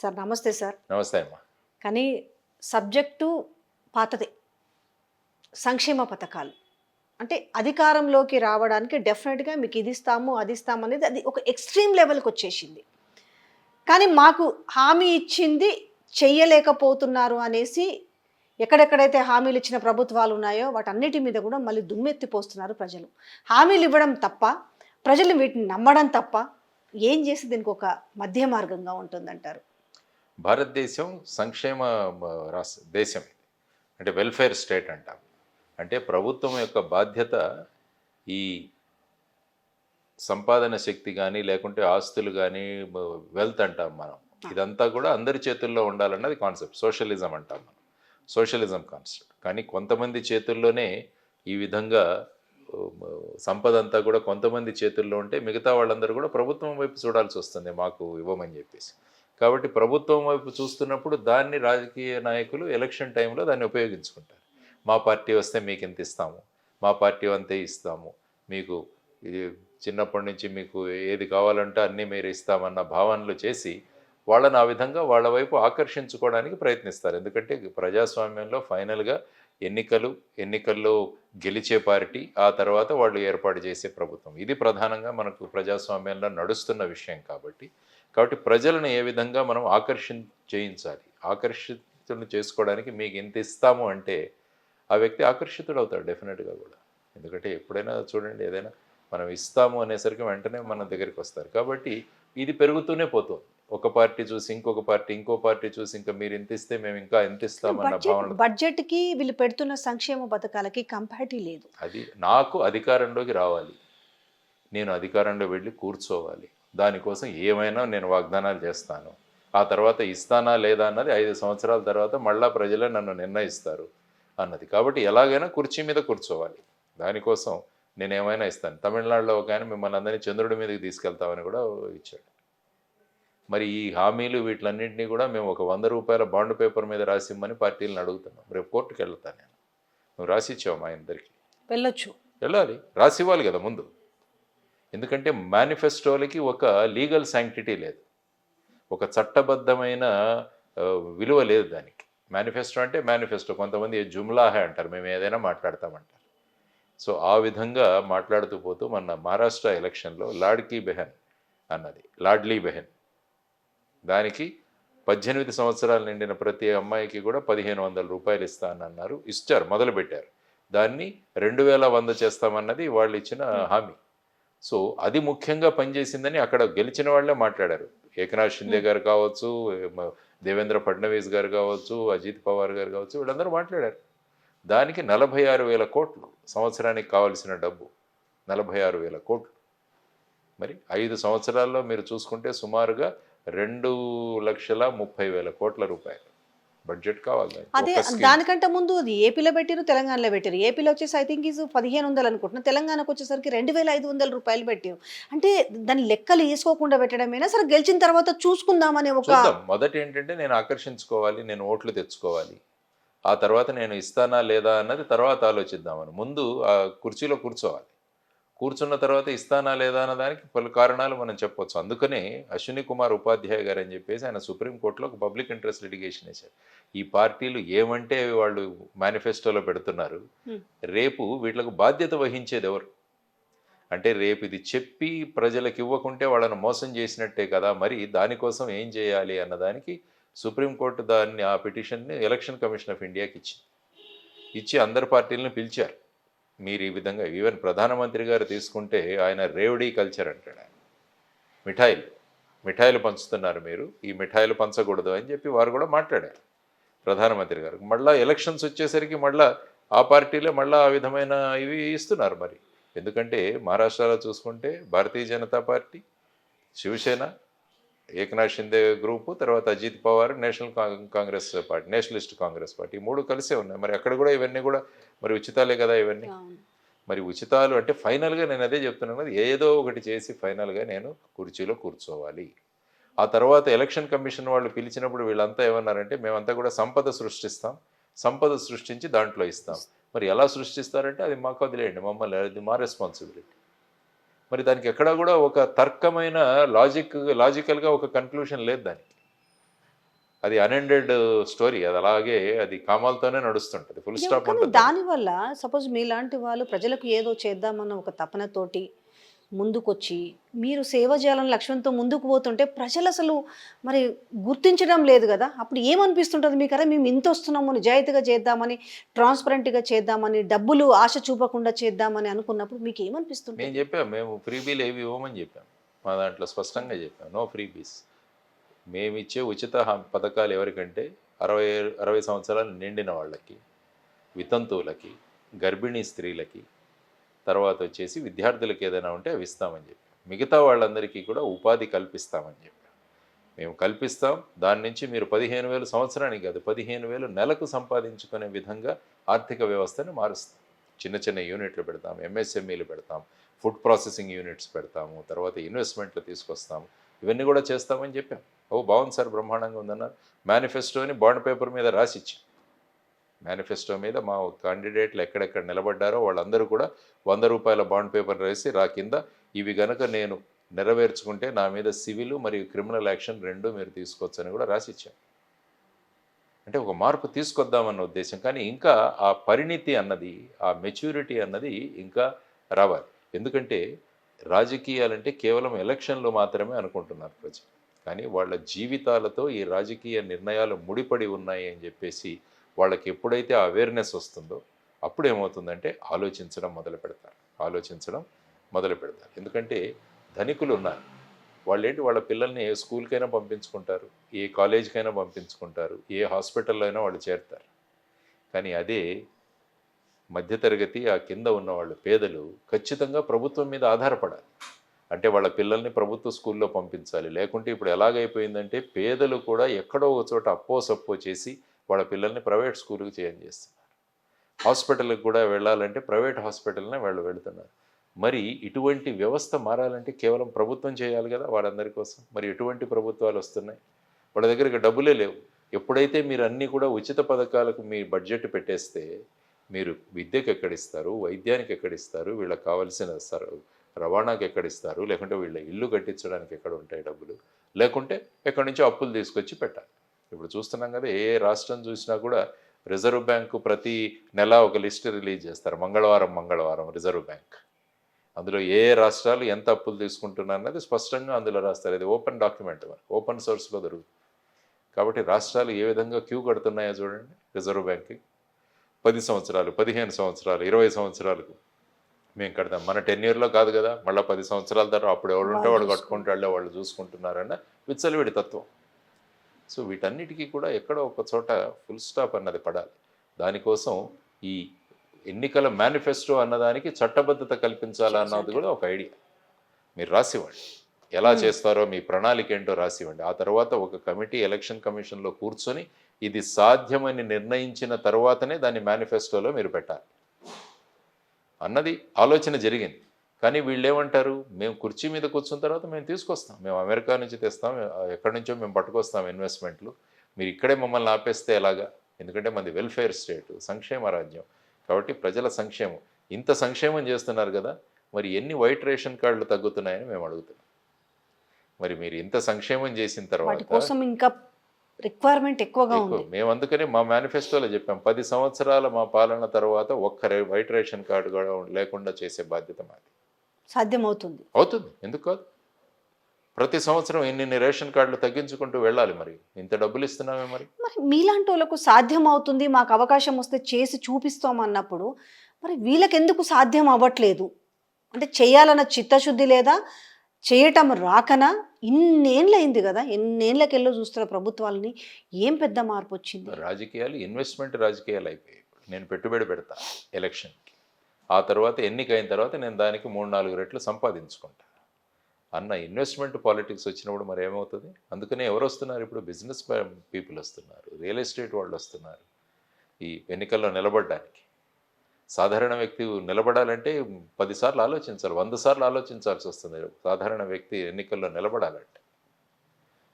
Sir నమస్తే sir. నమస్తే అమ్మా. కానీ సబ్జెక్టు పాతదే. సంక్షేమ పథకాలు. అంటే అధికారంలోకి రావడానికి డెఫినెట్గా మీకు ఇది ఇస్తాము అది ఇస్తాము అనేది అది ఒక ఎక్స్ట్రీమ్ లెవెల్కి వచ్చేసింది. కానీ మాకు హామీ ఇచ్చింది చెయ్యలేకపోతున్నారు అనేసి ఎక్కడెక్కడైతే హామీలు ఇచ్చిన ప్రభుత్వాలు ఉన్నాయో వాటన్నిటి మీద కూడా మళ్ళీ దుమ్మెత్తిపోస్తున్నారు ప్రజలు. హామీలు ఇవ్వడం తప్ప ప్రజలు వీటిని నమ్మడం తప్ప ఏం చేసి దీనికి ఒక మధ్య మార్గంగా ఉంటుందంటారు? భారతదేశం సంక్షేమ రాష్ట్ర దేశం ఇది. అంటే వెల్ఫేర్ స్టేట్ అంటాం. అంటే ప్రభుత్వం యొక్క బాధ్యత ఈ సంపాదన శక్తి కానీ లేకుంటే ఆస్తులు కానీ వెల్త్ అంటాం మనం. ఇదంతా కూడా అందరి చేతుల్లో ఉండాలన్నది కాన్సెప్ట్. సోషలిజం అంటాం మనం. Socialism concept. కానీ కొంతమంది చేతుల్లోనే ఈ విధంగా సంపద అంతా కూడా కొంతమంది చేతుల్లో ఉంటే మిగతా వాళ్ళందరూ కూడా ప్రభుత్వం వైపు చూడాల్సి వస్తుంది మాకు ఇవ్వమని చెప్పేసి. కాబట్టి ప్రభుత్వం వైపు చూస్తున్నప్పుడు దాన్ని రాజకీయ నాయకులు ఎలక్షన్ టైంలో దాన్ని ఉపయోగించుకుంటారు. మా పార్టీ వస్తే మీకు ఇంత ఇస్తాము మా పార్టీ అంతే ఇస్తాము మీకు ఇది చిన్నప్పటి నుంచి మీకు ఏది కావాలంటే అన్నీ మీరు ఇస్తామన్న భావనలు చేసి వాళ్ళని ఆ విధంగా వాళ్ళ వైపు ఆకర్షించుకోవడానికి ప్రయత్నిస్తారు. ఎందుకంటే ప్రజాస్వామ్యంలో ఫైనల్గా ఎన్నికలు ఎన్నికల్లో గెలిచే పార్టీ ఆ తర్వాత వాళ్ళు ఏర్పాటు చేసే ప్రభుత్వం. ఇది ప్రధానంగా మనకు ప్రజాస్వామ్యంలో నడుస్తున్న విషయం కాబట్టి కాబట్టి ప్రజలను ఏ విధంగా మనం ఆకర్షణ చేయించాలి? ఆకర్షితులను చేసుకోవడానికి మీకు ఇంత ఇస్తాము అంటే ఆ వ్యక్తి ఆకర్షితుడు అవుతాడు డెఫినెట్గా కూడా. ఎందుకంటే ఎప్పుడైనా చూడండి ఏదైనా మనం ఇస్తాము అనేసరికి వెంటనే మన దగ్గరికి వస్తారు. కాబట్టి ఇది పెరుగుతూనే పోతుంది. ఒక పార్టీ చూసి ఇంకొక పార్టీ ఇంకో పార్టీ చూసి ఇంకా మీరు ఇంత ఇస్తే మేము ఇంకా ఎంత ఇస్తామన్న బడ్జెట్ భావన బడ్జెట్కి వీళ్ళు పెడుతున్న సంక్షేమ పథకాలకి కంపారిటీ లేదు. అది నాకు అధికారంలోకి రావాలి. నేను అధికారంలో వెళ్ళి కూర్చోవాలి. దానికోసం ఏమైనా నేను వాగ్దానాలు చేస్తాను. ఆ తర్వాత ఇస్తానా లేదా అన్నది ఐదు సంవత్సరాల తర్వాత మళ్ళా ప్రజలే నన్ను నిర్ణయిస్తారు అన్నది. కాబట్టి ఎలాగైనా కుర్చీ మీద కూర్చోవాలి. దానికోసం నేను ఏమైనా ఇస్తాను. తమిళనాడులో ఒక ఆయన మిమ్మల్ని అందరినీ చంద్రుడి మీదకి తీసుకెళ్తామని కూడా ఇచ్చాడు. మరి ఈ హామీలు వీటిలన్నింటినీ కూడా మేము ఒక వంద రూపాయల బాండ్ పేపర్ మీద రాసిమ్మని పార్టీలను అడుగుతున్నాం. రేపు కోర్టుకు వెళ్తాను నేను. నువ్వు రాసిచ్చావు మా ఇద్దరికి? వెళ్ళొచ్చు. వెళ్ళాలి. రాసి ఇవ్వాలి కదా ముందు. ఎందుకంటే మేనిఫెస్టోలకి ఒక లీగల్ శాంక్టిటీ లేదు. ఒక చట్టబద్ధమైన విలువ లేదు దానికి. మేనిఫెస్టో అంటే మేనిఫెస్టో కొంతమంది జుమ్లాహే అంటారు. మేము ఏదైనా మాట్లాడతామంటారు. సో ఆ విధంగా మాట్లాడుతూ పోతూ మన మహారాష్ట్ర ఎలక్షన్లో లాడ్కీ బెహన్ అన్నది. లాడ్లీ బెహన్. దానికి పద్దెనిమిది సంవత్సరాలు నిండిన ప్రతి అమ్మాయికి కూడా పదిహేను వందల రూపాయలు ఇస్తానన్నారు ఇచ్చారు మొదలుపెట్టారు. దాన్ని రెండు వేల వంద చేస్తామన్నది వాళ్ళు ఇచ్చిన హామీ. సో అది ముఖ్యంగా పనిచేసిందని అక్కడ గెలిచిన వాళ్ళే మాట్లాడారు. ఏకనాథ్ షిందే గారు కావచ్చు దేవేంద్ర ఫడ్నవీస్ గారు కావచ్చు అజిత్ పవార్ గారు కావచ్చు వీళ్ళందరూ మాట్లాడారు. దానికి నలభై ఆరు వేల కోట్లు సంవత్సరానికి కావలసిన డబ్బు నలభై ఆరు వేల కోట్లు. మరి ఐదు సంవత్సరాల్లో మీరు చూసుకుంటే సుమారుగా రెండు లక్షల ముప్పై వేల కోట్ల రూపాయలు. బడ్జెట్ కావాలి. అదే. దానికంటే ముందు అది ఏపీలో పెట్టారు తెలంగాణలో పెట్టారు. ఏపీలో వచ్చేసి ఐ థింక్ ఈజ్ పదిహేను వందలు అనుకుంటున్నా. తెలంగాణకు వచ్చేసరికి రెండు వేల ఐదు వందల రూపాయలు పెట్టారు. అంటే దాని లెక్కలు వేసుకోకుండా పెట్టడమేనా? సరే గెలిచిన తర్వాత చూసుకుందామనే ఒక మొదటి ఏంటంటే నేను ఆకర్షించుకోవాలి నేను ఓట్లు తెచ్చుకోవాలి. ఆ తర్వాత నేను ఇస్తానా లేదా అన్నది తర్వాత ఆలోచిద్దామని. ముందు ఆ కుర్చీలో కూర్చోవాలి. కూర్చున్న తర్వాత ఇస్తానా లేదా అన్న దానికి పలు కారణాలు మనం చెప్పొచ్చు. అందుకనే అశ్విని కుమార్ ఉపాధ్యాయ గారు అని చెప్పేసి ఆయన సుప్రీంకోర్టులో ఒక పబ్లిక్ ఇంట్రెస్ట్ లిటిగేషన్ వేశారు. ఈ పార్టీలు ఏమంటే అవి వాళ్ళు మేనిఫెస్టోలో పెడుతున్నారు. రేపు వీళ్ళకు బాధ్యత వహించేది ఎవరు? అంటే రేపు ఇది చెప్పి ప్రజలకు ఇవ్వకుంటే వాళ్ళని మోసం చేసినట్టే కదా మరి దానికోసం ఏం చేయాలి అన్నదానికి సుప్రీంకోర్టు దాన్ని ఆ పిటిషన్ని ఎలక్షన్ కమిషన్ ఆఫ్ ఇండియాకి ఇచ్చింది. ఇచ్చి అందరు పార్టీలను పిలిచారు. మీరు ఈ విధంగా ఈవెన్ ప్రధానమంత్రి గారు తీసుకుంటే ఆయన రేవడీ కల్చర్ అంటాడు ఆయన. మిఠాయిలు మిఠాయిలు పంచుతున్నారు మీరు ఈ మిఠాయిలు పంచకూడదు అని చెప్పి వారు కూడా మాట్లాడారు. ప్రధానమంత్రి గారు మళ్ళీ ఎలక్షన్స్ వచ్చేసరికి మళ్ళీ ఆ పార్టీలే మళ్ళీ ఆ విధమైన ఇవి ఇస్తున్నారు మరి. ఎందుకంటే మహారాష్ట్రలో చూసుకుంటే భారతీయ జనతా పార్టీ శివసేన ఏకనాథ్ షిందే గ్రూపు తర్వాత Ajit Pawar national Kong- Congress party nationalist Congress party మూడు కలిసే ఉన్నాయి. మరి అక్కడ కూడా ఇవన్నీ కూడా మరి ఉచితాలే కదా ఇవన్నీ. మరి ఉచితాలు అంటే ఫైనల్గా నేను అదే చెప్తున్నాను కదా ఏదో ఒకటి చేసి ఫైనల్గా నేను కుర్చీలో కూర్చోవాలి. ఆ తర్వాత ఎలక్షన్ కమిషన్ వాళ్ళు పిలిచినప్పుడు వీళ్ళంతా ఏమన్నారంటే మేమంతా కూడా సంపద సృష్టిస్తాం సంపద సృష్టించి దాంట్లో ఇస్తాం. మరి ఎలా సృష్టిస్తారంటే అది మాకు వదిలేయండి మమ్మల్ని అది మా రెస్పాన్సిబిలిటీ మరి దానికి ఎక్కడా కూడా ఒక తర్కమైన లాజిక్ లాజికల్గా ఒక కన్క్లూషన్ లేదు దానికి. అది అన్ఎండెడ్ స్టోరీ అది అలాగే అది కామాలతోనే నడుస్తుంటది ఫుల్ స్టాప్ దానివల్ల సపోజ్ మీలాంటి వాళ్ళు ప్రజలకు ఏదో చేద్దామన్న ఒక తపనతోటి ముందుకొచ్చి మీరు సేవ చేయాలని లక్ష్యంతో ముందుకు పోతుంటే ప్రజలు అసలు మరి గుర్తించడం లేదు కదా. అప్పుడు ఏమనిపిస్తుంటుంది మీకు అరే మేము ఇంత వస్తున్నాము నిజాయితీగా చేద్దామని ట్రాన్స్పరెంట్గా చేద్దామని డబ్బులు ఆశ చూపకుండా చేద్దామని అనుకున్నప్పుడు మీకు ఏమనిపిస్తుంది మేము చెప్పాం మేము ఫ్రీబీలు ఏవి ఇవ్వమని చెప్పాం మా దాంట్లో స్పష్టంగా చెప్పాం నో ఫ్రీబీస్ మేము ఇచ్చే ఉచిత పథకాలు ఎవరికంటే అరవై అరవై సంవత్సరాలు నిండిన వాళ్ళకి వితంతువులకి గర్భిణీ స్త్రీలకి తర్వాత వచ్చేసి విద్యార్థులకు ఏదైనా ఉంటే అవి ఇస్తామని చెప్పి. మిగతా వాళ్ళందరికీ కూడా ఉపాధి కల్పిస్తామని చెప్పి. మేము కల్పిస్తాం దాని నుంచి మీరు పదిహేను వేలు సంవత్సరానికి కాదు పదిహేను వేలు నెలకు సంపాదించుకునే విధంగా ఆర్థిక వ్యవస్థని మారుస్తాం. చిన్న చిన్న యూనిట్లు పెడతాం ఎంఎస్ఎంఈలు పెడతాం ఫుడ్ ప్రాసెసింగ్ యూనిట్స్ పెడతాము తర్వాత ఇన్వెస్ట్మెంట్లు తీసుకొస్తాము ఇవన్నీ కూడా చేస్తామని చెప్పాం. ఓ బాగుంది సార్ బ్రహ్మాండంగా ఉందన్నారు. మేనిఫెస్టోని బాండ్ పేపర్ మీద రాసిచ్చాం. మేనిఫెస్టో మీద మా క్యాండిడేట్లు ఎక్కడెక్కడ నిలబడ్డారో వాళ్ళందరూ కూడా వంద రూపాయల బాండ్ పేపర్ రాసి రా కింద ఇవి గనక నేను నెరవేర్చుకుంటే నా మీద సివిల్ మరియు క్రిమినల్ యాక్షన్ రెండు మీరు తీసుకోవచ్చని కూడా రాసిచ్చాను అంటే ఒక మార్పు తీసుకొద్దామన్న ఉద్దేశం. కానీ ఇంకా ఆ పరిణితి అన్నది ఆ మెచ్యూరిటీ అన్నది ఇంకా రావాలి. ఎందుకంటే రాజకీయాలంటే కేవలం ఎలక్షన్లు మాత్రమే అనుకుంటున్నారు ప్రజలు. కానీ వాళ్ళ జీవితాలతో ఈ రాజకీయ నిర్ణయాలు ముడిపడి ఉన్నాయి అని చెప్పేసి వాళ్ళకి ఎప్పుడైతే అవేర్నెస్ వస్తుందో అప్పుడు ఏమవుతుందంటే ఆలోచించడం మొదలు పెడతారు. ఆలోచించడం మొదలు పెడతారు. ఎందుకంటే ధనికులు ఉన్నారు. వాళ్ళు ఏంటి వాళ్ళ పిల్లల్ని ఏ స్కూల్కైనా పంపించుకుంటారు. ఏ కాలేజీకైనా పంపించుకుంటారు. ఏ హాస్పిటల్లో అయినా వాళ్ళు చేరుతారు. కానీ అదే మధ్యతరగతి ఆ కింద ఉన్న వాళ్ళు పేదలు ఖచ్చితంగా ప్రభుత్వం మీద ఆధారపడాలి. అంటే వాళ్ళ పిల్లల్ని ప్రభుత్వ స్కూల్లో పంపించాలి. లేకుంటే ఇప్పుడు ఎలాగైపోయిందంటే పేదలు కూడా ఎక్కడో ఒక చోట అప్పో సప్పో చేసి వాళ్ళ పిల్లల్ని ప్రైవేట్ స్కూల్కి చేంజ్ చేస్తున్నారు. హాస్పిటల్కి కూడా వెళ్ళాలంటే ప్రైవేట్ హాస్పిటల్నే వాళ్ళు వెళుతున్నారు. మరి ఇటువంటి వ్యవస్థ మారాలంటే కేవలం ప్రభుత్వం చేయాలి కదా వాళ్ళందరి కోసం? మరి ఎటువంటి ప్రభుత్వాలు వస్తున్నాయి? వాళ్ళ దగ్గరికి డబ్బులే లేవు. ఎప్పుడైతే మీరు అన్నీ కూడా ఉచిత పథకాలకు మీ బడ్జెట్ పెట్టేస్తే మీరు విద్యకు ఎక్కడిస్తారు? వైద్యానికి ఎక్కడిస్తారు? వీళ్ళకి కావాల్సిన రవాణాకి ఎక్కడిస్తారు? లేకుంటే వీళ్ళ ఇల్లు కట్టించడానికి ఎక్కడ ఉంటాయి డబ్బులు? లేకుంటే ఎక్కడి నుంచో అప్పులు తీసుకొచ్చి పెట్టాలి. ఇప్పుడు చూస్తున్నాం కదా ఏ రాష్ట్రం చూసినా కూడా రిజర్వ్ బ్యాంకు ప్రతి నెల ఒక లిస్ట్ రిలీజ్ చేస్తారు. మంగళవారం మంగళవారం రిజర్వ్ బ్యాంక్. అందులో ఏ రాష్ట్రాలు ఎంత అప్పులు తీసుకుంటున్నారు అన్నది స్పష్టంగా అందులో రాస్తారు. ఇది ఓపెన్ డాక్యుమెంట్ ఓపెన్ సోర్స్లో దొరుకుతుంది. కాబట్టి రాష్ట్రాలు ఏ విధంగా క్యూ కడుతున్నాయో చూడండి రిజర్వ్ బ్యాంక్కి. పది సంవత్సరాలు పదిహేను సంవత్సరాలు ఇరవై సంవత్సరాలకు మేము కడతాం. మన టెన్ ఇయర్లో కాదు కదా మళ్ళీ పది సంవత్సరాల తర్వాత అప్పుడు ఎవడు ఉంటే వాడు కట్టుకుంటాడో వాళ్ళు చూసుకుంటున్నారన్న విచ్చలవిడి తత్వం. సో వీటన్నిటికీ కూడా ఎక్కడో ఒక చోట ఫుల్ స్టాప్ అన్నది పడాలి. దానికోసం ఈ ఎన్నికల మేనిఫెస్టో అన్నదానికి చట్టబద్ధత కల్పించాలా అన్నది కూడా ఒక ఐడియా. మీరు రాసివ్వండి. ఎలా చేస్తారో మీ ప్రణాళిక ఏంటో రాసివ్వండి. ఆ తర్వాత ఒక కమిటీ ఎలక్షన్ కమిషన్లో కూర్చొని ఇది సాధ్యమని నిర్ణయించిన తర్వాతనే దాన్ని మేనిఫెస్టోలో మీరు పెట్టాలి. అన్నది ఆలోచన జరిగింది. కానీ వీళ్ళు ఏమంటారు మేము కుర్చీ మీద కూర్చున్న తర్వాత మేము తీసుకొస్తాం. మేము అమెరికా నుంచి తెస్తాం. ఎక్కడి నుంచో మేము పట్టుకొస్తాం ఇన్వెస్ట్మెంట్లు. మీరు ఇక్కడే మమ్మల్ని ఆపేస్తే ఎలాగా? ఎందుకంటే మనది వెల్ఫేర్ స్టేట్ సంక్షేమ రాజ్యం. కాబట్టి ప్రజల సంక్షేమం. ఇంత సంక్షేమం చేస్తున్నారు కదా మరి ఎన్ని వైట్ రేషన్ కార్డులు తగ్గుతున్నాయని మేము అడుగుతున్నాం. మరి మీరు ఇంత సంక్షేమం చేసిన తర్వాత కోసం ఇంకా రిక్వైర్మెంట్ ఎక్కువగా ఎక్కువ. ఉంది. మేము అందుకని మా మేనిఫెస్టోలో చెప్పాం పది సంవత్సరాల మా పాలన తర్వాత ఒక్క రే- వైట్ రేషన్ కార్డు కూడా లేకుండా చేసే బాధ్యత మాది. సాధ్యమవుతుంది. అవుతుంది. ఎందుకు కాదు? ప్రతి సంవత్సరం ఇన్ని రేషన్ కార్డులు తగ్గించుకుంటూ వెళ్ళాలి మరి. ఇంత డబ్బులు ఇస్తున్నామే మరి. మరి మీలాంటి వాళ్ళకు సాధ్యం అవుతుంది మాకు అవకాశం వస్తే చేసి చూపిస్తాం అన్నప్పుడు మరి వీళ్ళకి ఎందుకు సాధ్యం అవ్వట్లేదు? అంటే చేయాలన్న చిత్తశుద్ధి లేదా? చేయటం రాకనా? ఇన్నేళ్ళయింది కదా? ఎన్నేళ్ళకెళ్ళో చూస్తున్న ప్రభుత్వాలని. ఏం పెద్ద మార్పు వచ్చింది రాజకీయాలు ఇన్వెస్ట్మెంట్ రాజకీయాలు అయిపోయాయి. నేను పెట్టుబడి పెడతా ఎలక్షన్కి ఆ తర్వాత ఎన్నికైన తర్వాత నేను దానికి మూడు నాలుగు రెట్లు సంపాదించుకుంటా. అన్న ఇన్వెస్ట్మెంట్ పాలిటిక్స్ వచ్చినప్పుడు మరి ఏమవుతుంది? అందుకనే ఎవరు వస్తున్నారు ఇప్పుడు? బిజినెస్ పీపుల్ వస్తున్నారు. రియల్ ఎస్టేట్ వాళ్ళు వస్తున్నారు. ఈ ఎన్నికల్లో నిలబడడానికి. సాధారణ వ్యక్తి నిలబడాలంటే పదిసార్లు ఆలోచించాలి వంద సార్లు ఆలోచించాల్సి వస్తుంది. సాధారణ వ్యక్తి ఎన్నికల్లో నిలబడాలంటే.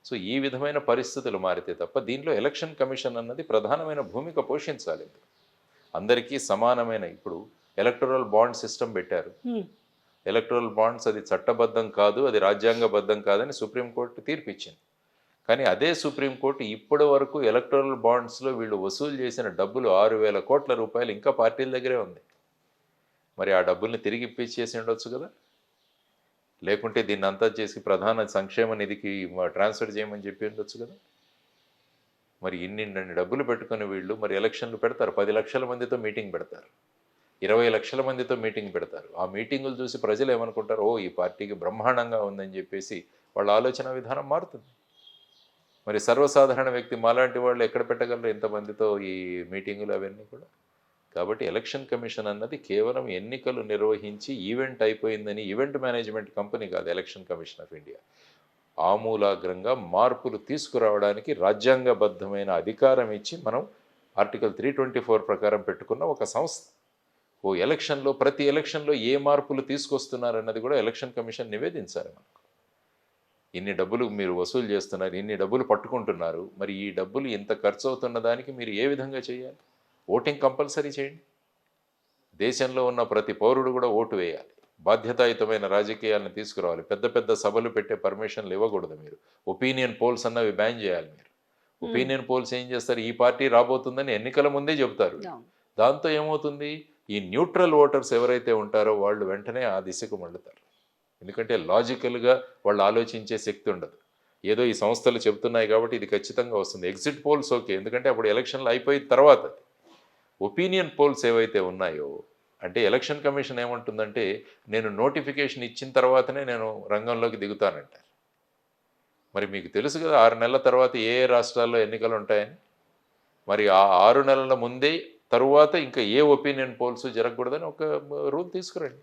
సో ఈ విధమైన పరిస్థితులు మారితే తప్ప దీంట్లో ఎలక్షన్ కమిషన్ అన్నది ప్రధానమైన భూమిక పోషించాలి. అందరికీ సమానమైన ఇప్పుడు ఎలక్టరల్ బాండ్ సిస్టమ్ పెట్టారు. ఎలక్టరల్ బాండ్స్ అది చట్టబద్ధం కాదు అది రాజ్యాంగబద్ధం కాదని సుప్రీంకోర్టు తీర్పిచ్చింది. కానీ అదే సుప్రీంకోర్టు ఇప్పటి వరకు ఎలక్టోరల్ బాండ్స్లో వీళ్ళు వసూలు చేసిన డబ్బులు ఆరు వేల కోట్ల రూపాయలు ఇంకా పార్టీల దగ్గరే ఉంది. మరి ఆ డబ్బుల్ని తిరిగి ఇప్పించేసి ఉండొచ్చు కదా? లేకుంటే దీన్ని అంతా చేసి ప్రధాన సంక్షేమ నిధికి ట్రాన్స్ఫర్ చేయమని చెప్పి ఉండొచ్చు కదా? మరి ఇన్ని డబ్బులు పెట్టుకుని వీళ్ళు మరి ఎలక్షన్లు పెడతారు. పది లక్షల మందితో మీటింగ్ పెడతారు. ఇరవై లక్షల మందితో మీటింగ్ పెడతారు. ఆ మీటింగులు చూసి ప్రజలు ఏమనుకుంటారు? ఓ ఈ పార్టీకి బ్రహ్మాండంగా ఉందని చెప్పేసి వాళ్ళ ఆలోచన విధానం మారుతుంది. మరి సర్వసాధారణ వ్యక్తి మాలాంటి వాళ్ళు ఎక్కడ పెట్టగలరు ఇంతమందితో ఈ మీటింగులు అవన్నీ కూడా? కాబట్టి ఎలక్షన్ కమిషన్ అన్నది కేవలం ఎన్నికలు నిర్వహించి ఈవెంట్ అయిపోయిందని ఈవెంట్ మేనేజ్మెంట్ కంపెనీ కాదు ఎలక్షన్ కమిషన్ ఆఫ్ ఇండియా. ఆమూలాగ్రంగా మార్పులు తీసుకురావడానికి రాజ్యాంగబద్ధమైన అధికారం ఇచ్చి మనం ఆర్టికల్ త్రీ ట్వంటీ ఫోర్ ప్రకారం పెట్టుకున్న ఒక సంస్థ. ఓ ఎలక్షన్లో ప్రతి ఎలక్షన్లో ఏ మార్పులు తీసుకొస్తున్నారన్నది కూడా ఎలక్షన్ కమిషన్ నివేదించాలి మనకు. ఇన్ని డబ్బులు మీరు వసూలు చేస్తున్నారు ఇన్ని డబ్బులు పట్టుకుంటున్నారు మరి ఈ డబ్బులు ఇంత ఖర్చు అవుతున్న దానికి మీరు ఏ విధంగా చేయాలి? ఓటింగ్ కంపల్సరీ చేయండి. దేశంలో ఉన్న ప్రతి పౌరుడు కూడా ఓటు వేయాలి. బాధ్యతాయుతమైన రాజకీయాలను తీసుకురావాలి. పెద్ద పెద్ద సభలు పెట్టే పర్మిషన్లు ఇవ్వకూడదు మీరు. ఒపీనియన్ పోల్స్ అన్నవి బ్యాన్ చేయాలి మీరు. ఒపీనియన్ పోల్స్ ఏం చేస్తారు? ఈ పార్టీ రాబోతుందని ఎన్నికల ముందే చెబుతారు. దాంతో ఏమవుతుంది? ఈ న్యూట్రల్ ఓటర్స్ ఎవరైతే ఉంటారో వాళ్ళు వెంటనే ఆ దిశకు మళ్ళుతారు. ఎందుకంటే లాజికల్గా వాళ్ళు ఆలోచించే శక్తి ఉండదు. ఏదో ఈ సంస్థలు చెబుతున్నాయి కాబట్టి ఇది ఖచ్చితంగా వస్తుంది. ఎగ్జిట్ పోల్స్ ఓకే ఎందుకంటే అప్పుడు ఎలక్షన్లు అయిపోయిన తర్వాత ఒపీనియన్ పోల్స్ ఏవైతే ఉన్నాయో అంటే ఎలక్షన్ కమిషన్ ఏమంటుందంటే నేను నోటిఫికేషన్ ఇచ్చిన తర్వాతనే నేను రంగంలోకి దిగుతానంటారు మరి మీకు తెలుసు కదా ఆరు నెలల తర్వాత ఏ ఏ రాష్ట్రాల్లో ఎన్నికలు ఉంటాయని? మరి ఆ ఆరు నెలల ముందే తరువాత ఇంకా ఏ ఒపీనియన్ పోల్స్ జరగకూడదని ఒక రూల్ తీసుకురండి.